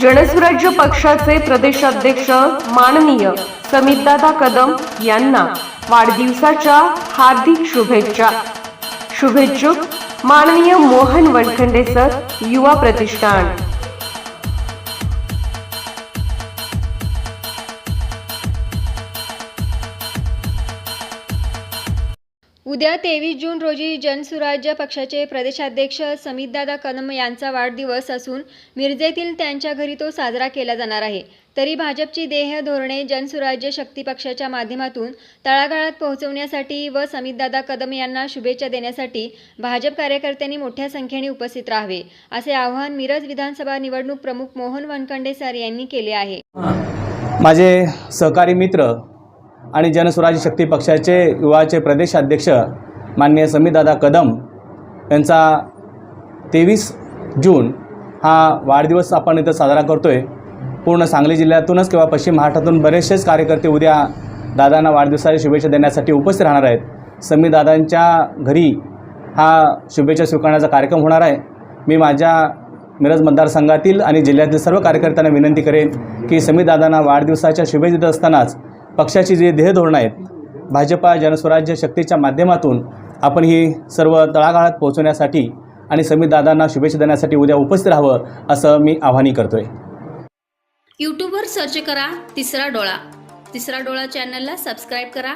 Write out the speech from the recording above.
जनसुराज्य पक्षाचे प्रदेशाध्यक्ष माननीय समितदादा कदम यांना वाढदिवसाच्या हार्दिक शुभेच्छा. शुभेच्छुक माननीय मोहन वनखंडे सर युवा प्रतिष्ठान. उद्या तेवीस जून रोजी जनसुराज्य पक्षाचे प्रदेशाध्यक्ष समितदादा कदम यांचा वाढदिवस असून मिरजेतील त्यांच्या घरी तो साजरा केला जाणार आहे. तरी भाजपची देह धोरणे जनसुराज्य शक्ती पक्षाच्या माध्यमातून तळागाळात पोहोचवण्यासाठी व समितदादा कदम यांना शुभेच्छा देण्यासाठी भाजप कार्यकर्त्यांनी मोठ्या संख्येने उपस्थित राहावे असे आवाहन मिरज विधानसभा निवडणूक प्रमुख मोहन वनखंडे सर यांनी केले आहे. माझे सहकारी मित्र आणि जनस्वराज्य शक्ती पक्षाचे युवाचे प्रदेशाध्यक्ष माननीय समीदादा कदम यांचा तेवीस जून हा वाढदिवस आपण इथं साजरा करतो आहे पूर्ण सांगली जिल्ह्यातूनच किंवा पश्चिम महाराष्ट्रातून बरेचसेच कार्यकर्ते उद्या दादांना वाढदिवसाच्या शुभेच्छा देण्यासाठी उपस्थित राहणार आहेत. समीदादांच्या घरी हा शुभेच्छा स्वीकारण्याचा कार्यक्रम होणार आहे. मी माझ्या मिरज मतदारसंघातील आणि जिल्ह्यातील सर्व कार्यकर्त्यांना विनंती करेन की समीदादांना वाढदिवसाच्या शुभेच्छा देत असतानाच पक्षाची जी ध्येय धोरणं आहेत भाजपा जनस्वराज्य शक्तीच्या माध्यमातून आपण ही सर्व तळागाळात पोहोचवण्यासाठी आणि समीदादांना शुभेच्छा देण्यासाठी उद्या उपस्थित राहावं असं मी आवाहनी करतो आहे यूट्यूबवर सर्च करा तिसरा डोळा. तिसरा डोळा चॅनलला सबस्क्राईब करा.